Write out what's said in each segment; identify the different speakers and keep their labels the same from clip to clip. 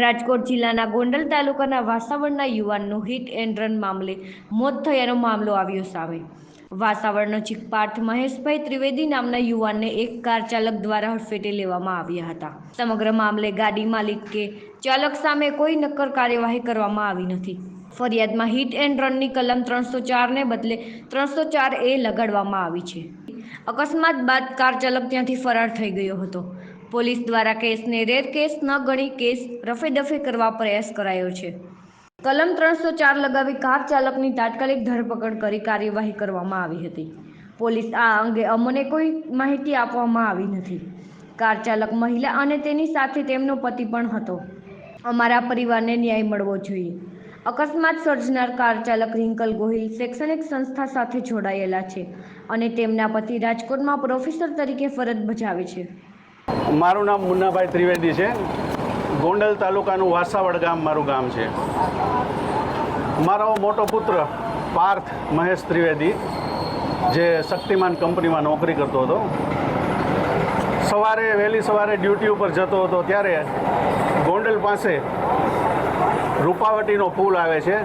Speaker 1: રાજકોટ જિલ્લાના ગોંડલ તાલુકાના વાસાવડના યુવાનનું હિટ એન્ડ રન મામલે મોત થયાનો મામલો આવ્યો સામે. વાસાવડનો ચીક પાર્થ મહેશભાઈ ત્રિવેદી નામના યુવાનને એક કાર ચાલક દ્વારા હડફેટે લેવામાં આવ્યા હતા. સમગ્ર મામલે ગાડી માલિક કે ચાલક સામે કોઈ નક્કર કાર્યવાહી કરવામાં આવી નથી. ફરિયાદમાં હિટ એન્ડ રનની કલમ ત્રણસો ચારને બદલે ત્રણસો ચાર એ લગાડવામાં આવી છે. અકસ્માત બાદ કાર ચાલક ત્યાંથી ફરાર થઈ ગયો હતો. પોલીસ દ્વારા કેસને રેર કેસ ન ગણી કેસ રફેદફે કરવા પ્રયાસ કરાયો છે. કલમ ત્રણસો ચાર લગાવી કાર ચાલકની તાત્કાલિક ધરપકડ કરી કાર્યવાહી કરવામાં આવી હતી. પોલીસ આ અંગે અમને કોઈ માહિતી આપવામાં આવી નથી. કાર ચાલક મહિલા અને તેની સાથે તેમનો પતિ પણ હતો. અમારા પરિવારને ન્યાય મળવો જોઈએ. અકસ્માત સર્જનાર કાર ચાલક રિંકલ ગોહિલ શૈક્ષણિક સંસ્થા સાથે જોડાયેલા છે અને તેમના પતિ રાજકોટમાં પ્રોફેસર તરીકે ફરજ બજાવે છે.
Speaker 2: મારું નામ મુન્નાભાઈ ત્રિવેદી છે. ગોંડલ તાલુકાનું વાસાવડ ગામ મારું ગામ છે. મારો મોટો પુત્ર પાર્થ મહેશ ત્રિવેદી, જે શક્તિમાન કંપનીમાં નોકરી કરતો હતો. સવારે, વહેલી સવારે ડ્યુટી ઉપર જતો હતો ત્યારે ગોંડલ પાસે રૂપાવટીનો પુલ આવે છે,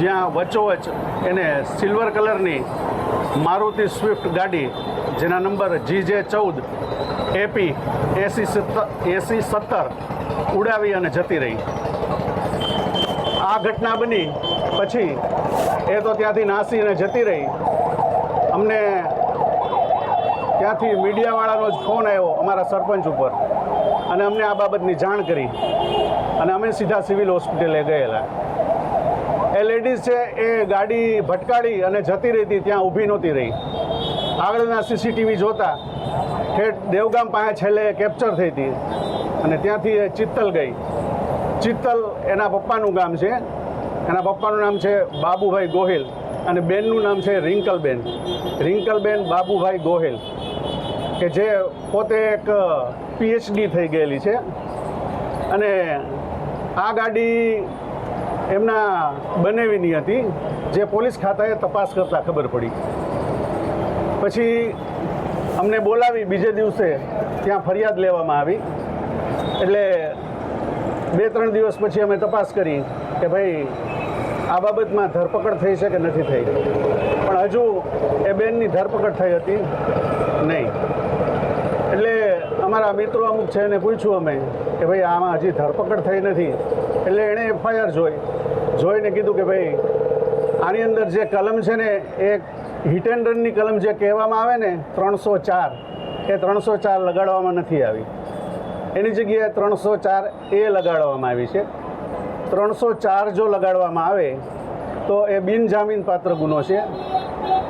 Speaker 2: જ્યાં વચ્ચોવચ્ચ એને સિલ્વર કલરની મારુતિ સ્વિફ્ટ ગાડી, જેના નંબર જી જે ચૌદ એપી, એસી સત્તર એસી સત્તર ઉડાવી અને જતી રહી. આ ઘટના બની, પછી એ તો ત્યાંથી નાસીને જતી રહી. અમને ત્યાંથી મીડિયાવાળાનો જ ફોન આવ્યો અમારા સરપંચ ઉપર. અને અમને આ બાબતની જાણ કરી. અને અમે સીધા સિવિલ હોસ્પિટલે ગયેલા. એ લેડીઝ છે, એ ગાડી ભટકાડી અને જતી રહી હતી, ત્યાં ઊભી નહોતી રહી. આગળના સીસીટીવી જોતા ઠેઠ દેવગામ પાસે છેલ્લે કેપ્ચર થઈ હતી. અને ત્યાંથી એ ચિત્તલ ગઈ. ચિત્તલ એના પપ્પાનું ગામ છે. એના પપ્પાનું નામ છે બાબુભાઈ ગોહિલ અને બેનનું નામ છે રિંકલબેન. રિંકલબેન બાબુભાઈ ગોહિલ, કે જે પોતે એક પીએચડી થઈ ગયેલી છે. અને આ ગાડી એમના બનેવીની હતી. જે પોલીસ ખાતાએ તપાસ કરતાં ખબર પડી. પછી અમને બોલાવી બીજે દિવસે ત્યાં ફરિયાદ લેવામાં આવી. એટલે બે ત્રણ દિવસ પછી અમે તપાસ કરી કે ભાઈ, આ બાબતમાં ધરપકડ થઈ છે કે નથી થઈ? પણ હજુ એ બેનની ધરપકડ થઈ હતી નહીં. એટલે અમારા મિત્રો અમુક છે એને પૂછ્યું અમે કે ભાઈ, આમાં હજી ધરપકડ થઈ નથી. એટલે એણે એફઆઈઆર જોઈ. જોઈને કીધું કે ભાઈ, આની અંદર જે કલમ છે ને, એ હિટ એન્ડ રનની કલમ જે કહેવામાં આવે ને, ત્રણસો ચાર, એ ત્રણસો ચાર લગાડવામાં નથી આવી. એની જગ્યાએ ત્રણસો ચાર એ લગાડવામાં આવી છે. ત્રણસો ચાર જો લગાડવામાં આવે, તો એ બિનજામીન પાત્ર ગુનો છે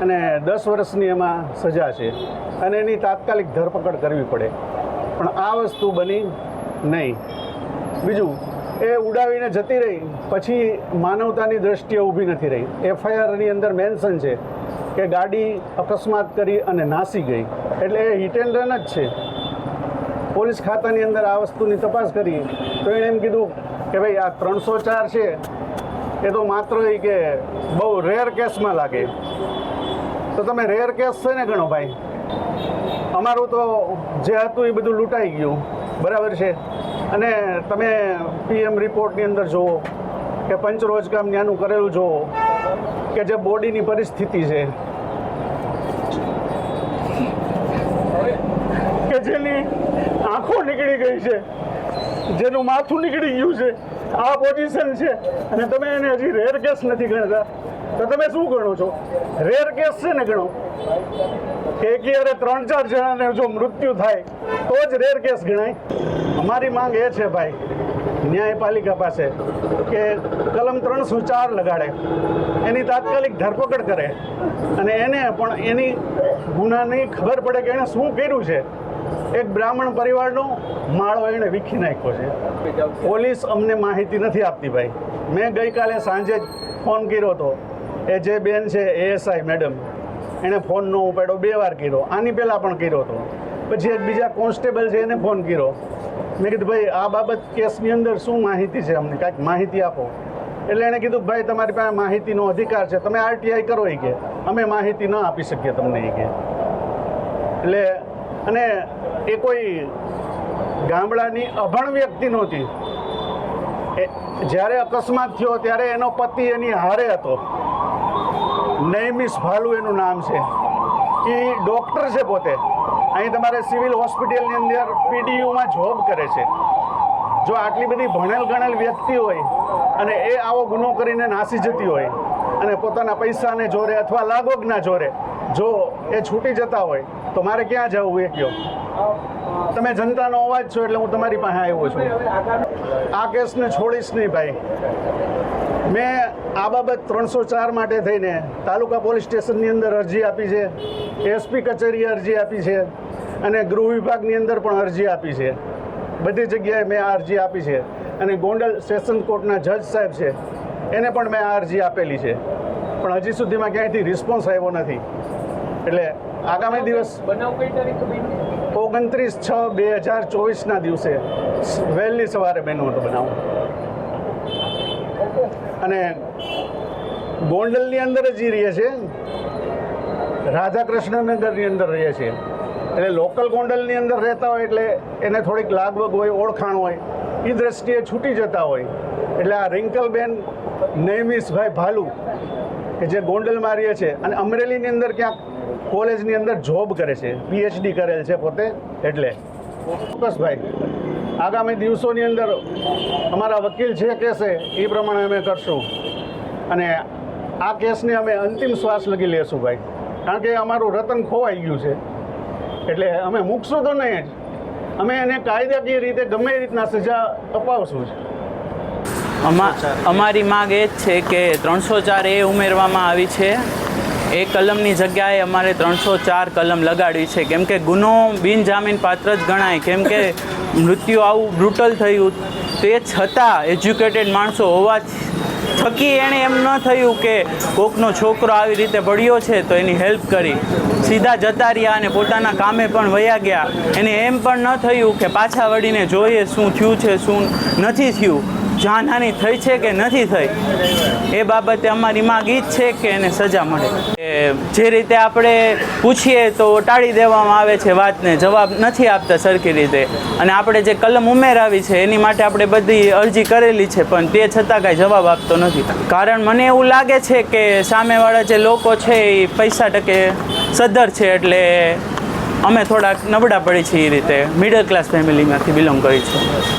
Speaker 2: અને દસ વર્ષની એમાં સજા છે અને એની તાત્કાલિક ધરપકડ કરવી પડે. પણ આ વસ્તુ બની નહીં. બીજું, એ ઉડાવીને જતી રહી, પછી માનવતાની દ્રષ્ટિએ ઊભી નથી રહી. એફઆઈઆરની અંદર મેન્શન છે કે ગાડી અકસ્માત કરી અને નાસી ગઈ. એટલે એ હિટ એન્ડ રન જ છે. પોલીસ ખાતાની અંદર આ વસ્તુની તપાસ કરી તો એણે એમ કીધું કે ભાઈ આ ત્રણસો ચાર છે, એ તો માત્ર એ કે બહુ રેર કેસમાં લાગે. તો તમે રેર કેસ છે ને ગણો ભાઈ? અમારું તો જે હતું એ બધું લૂંટાઈ ગયું. બરાબર છે? અને તમે પીએમ રિપોર્ટની અંદર જુઓ કે પંચરોજગામ ત્યાંનું કરેલું જુઓ. કે જે બોડીની પરિસ્થિતિ છે. કે જેની આંખો નીકળી ગઈ છે. જેનું માથું નીકળી ગયું છે. આ પોઝિશન છે. અને તમે એને હજી રેર કેસ નથી ગણતા. તો તમે શું ગણો છો? રેર કેસ છે ને ગણો? કે અરે ત્રણ ચાર જણાને જો મૃત્યુ થાય, તો જ રેર કેસ ગણાય? અમારી માંગ એ છે ભાઈ ન્યાયપાલિકા પાસે કે કલમ ત્રણસો ચાર લગાડે. એની તાત્કાલિક ધરપકડ કરે. અને એને પણ એની ગુનાની ખબર પડે કે એણે શું કર્યું છે. એક બ્રાહ્મણ પરિવારનો માળો એણે વીખી નાખ્યો છે. પોલીસ અમને માહિતી નથી આપતી ભાઈ. મેં ગઈકાલે સાંજે જ ફોન કર્યો હતો. એ જે બેન છે એએસઆઈ મેડમ, એણે ફોન ન ઉપાડ્યો, બે વાર કર્યો. આની પહેલાં પણ કર્યો હતો. પછી એક બીજા કોન્સ્ટેબલ છે, એને ફોન કર્યો. મેં કીધું, ભાઈ, આ બાબત કેસની અંદર શું માહિતી છે અમને? કાંઈક માહિતી આપો. એટલે એણે કીધું, ભાઈ, તમારી પાસે માહિતીનો અધિકાર છે. તમે આરટીઆઈ કરો એ કે. અમે માહિતી ન આપી શકીએ તમને એ કે. એટલે, અને એ કોઈ ગામડાની અભણ વ્યક્તિ નહોતી. જ્યારે અકસ્માત થયો ત્યારે એનો પતિ એની હારે હતો. નૈમિષ ભાલુ એનું નામ છે. એ ડૉક્ટર છે પોતે. અહીં તમારે સિવિલ હોસ્પિટલની અંદર પીડીયુમાં જોબ કરે છે. જો આટલી બધી ભણેલ ગણેલ વ્યક્તિ હોય અને એ આવો ગુનો કરીને નાસી જતી હોય અને પોતાના પૈસાને જોરે અથવા લાગોગના જોરે જો એ છૂટી જતા હોય, તો મારે ક્યાં જવું એ કહો તમે જનતાનો અવાજ છો એટલે હું તમારી પાસે આવ્યો છું. આ કેસને છોડીશ નહીં ભાઈ. મેં આ બાબત ત્રણસો ચાર માટે થઈને તાલુકા પોલીસ સ્ટેશનની અંદર અરજી આપી છે, એસપી કચેરીએ અરજી આપી છે અને ગૃહ વિભાગની અંદર પણ અરજી આપી છે. બધી જગ્યાએ મેં આ અરજી આપી છે. અને ગોંડલ સેશન કોર્ટના જજ સાહેબ છે. એને પણ મેં આ અરજી આપેલી છે. પણ હજી સુધીમાં ક્યાંયથી રિસ્પોન્સ આવ્યો નથી. એટલે આગામી દિવસ ઓગણત્રીસ છ બે હજાર ચોવીસના દિવસે વહેલી સવારે બન્યું હતું બનાવ. અને ગોંડલની અંદર જ રહીએ રહે છે. રાધાકૃષ્ણનગરની અંદર રહે છે. એટલે લોકલ ગોંડલની અંદર રહેતા હોય એટલે એને થોડીક લાગવગ હોય, ઓળખાણ હોય એ દ્રષ્ટિએ છૂટી જતા હોય. એટલે આ રિંકલબેન નૈમિષભાઈ ભાલુ, કે જે ગોંડલમાં રહે છે, અને અમરેલીની અંદર ક્યાંક કોલેજની અંદર જોબ કરે છે પીએચડી કરેલ છે પોતે, એટલે. ચોક્કસભાઈ આગામી દિવસોની અંદર અમારા વકીલ જે કહેશે એ પ્રમાણે અમે કરશું. અને આ કેસને અમે અંતિમ શ્વાસ લગી લેશું ભાઈ. કારણ કે અમારું રતન ખોવાઈ ગયું છે. એટલે અમે મૂકશું તો નહીં જ. અમે એને કાયદાકીય રીતે ગમે રીતના સજા અપાવશું જ.
Speaker 3: અમા, અમારી માંગ એ જ છે કે ત્રણસો ચાર એ ઉમેરવામાં આવી છે. એ કલમની જગ્યાએ અમારે ત્રણસો ચાર કલમ લગાડવી છે. કેમ કે ગુનો બિનજામીન પાત્ર જ ગણાય. કેમ કે મૃત્યુ આવું બ્રુટલ થયું. તે છતાં એજ્યુકેટેડ માણસો હોવા થકી એણે એમ ન થયું કે કોકનો છોકરો આવી રીતે પડ્યો છે તો એની હેલ્પ કરી. સીધા જતા રહ્યા અને પોતાના કામે પણ વયા ગયા. એને એમ પણ ન થયું કે પાછા વળીને જોઈએ શું થયું છે, શું નથી થયું. જાનહાની થઈ છે કે નથી થઈ? એ બાબતે અમારી માંગ ઈ જ છે કે એને સજા મળે. જે રીતે આપણે પૂછીએ તો ટાળી દેવામાં આવે છે વાતને, જવાબ નથી આપતા સરખી રીતે. અને આપણે જે કલમ ઉમેરાવી છે, એની માટે આપણે બધી અરજી કરેલી છે, પણ તે છતાં કાંઈ જવાબ આપતો નથી. કારણ મને એવું લાગે છે કે સામેવાળા જે લોકો છે, એ પૈસા ટકે સદ્ધર છે, એટલે અમે થોડાક નબળા પડી છીએ એ રીતે. મિડલ ક્લાસ ફેમિલીમાંથી બિલોંગ કરી છું.